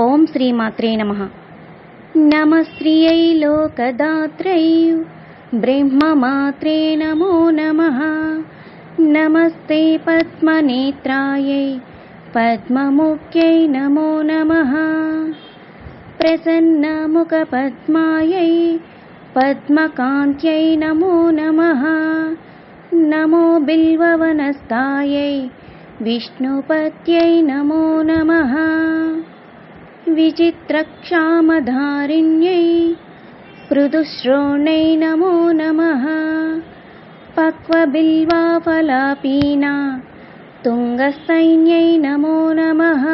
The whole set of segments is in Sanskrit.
ॐ श्रीमात्रे नमः। नमः श्रियै लोकदात्रै ब्रह्ममात्रे नमो नमः। नमस्ते पद्मनेत्रायै पद्ममुख्यै नमो नमः। प्रसन्नमुखपद्मायै पद्मकान्त्यै नमो नमः। नमो बिल्बवनस्ताय विष्णुपत्यै नमो नमः। विचित्रक्षामधारिण्यै पृदुश्रोण्यै नमो नमः। पक्वबिल्वाफलापीना तुङ्गसैन्यै नमो नमः।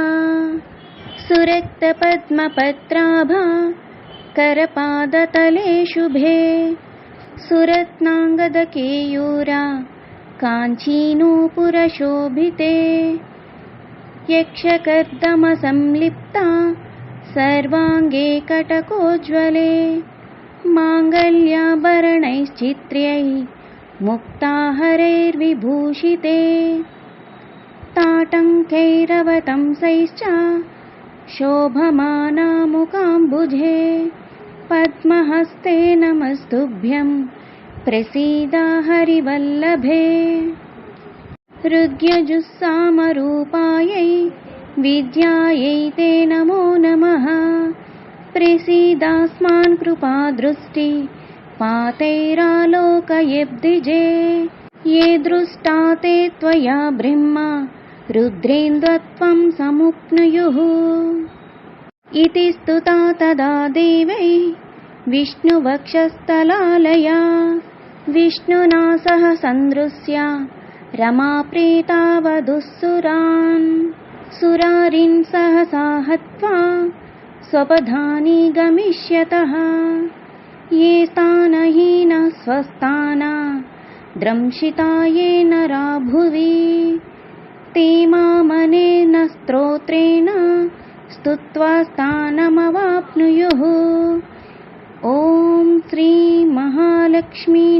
सुरक्तपद्मपत्राभा करपादतले शुभे सुरत्नाङ्गदकेयूरा काञ्चीनूपुरशोभिते। यक्षकर्दमसंलिप्ता सर्वाङ्गे कटकोज्ज्वले माङ्गल्याभरणैश्चित्र्यै मुक्ताहरैर्विभूषिते। ताटङ्कैरवतंसैश्च शोभमानामुकाम्बुजे पद्महस्ते नमस्तुभ्यं प्रसीदा हरिवल्लभे। हृद्यजुस्सामरूपायै विद्यायै ते नमो नमः प्रसीदास्मान् कृपादृष्टि पातैरालोकयेब्धिजे। ये दृष्टा ते त्वया ब्रह्मा रुद्रेन्द्वत्वं समुप्नुयुः। इति स्तुता तदा देवै विष्णुवक्षस्थलालया। विष्णुना सह सन्दृश्य रमाप्रेतावधुःसुरान् सुरारिन् सहसा हत्वा स्वपधानि गमिष्यतः। ये स्थानहीनः स्वस्थाना द्रंशिता ये नरा भुवि। ते मामनेन स्तोत्रेण स्तुत्वा स्थानमवाप्नुयुः। ॐ श्रीमहालक्ष्मी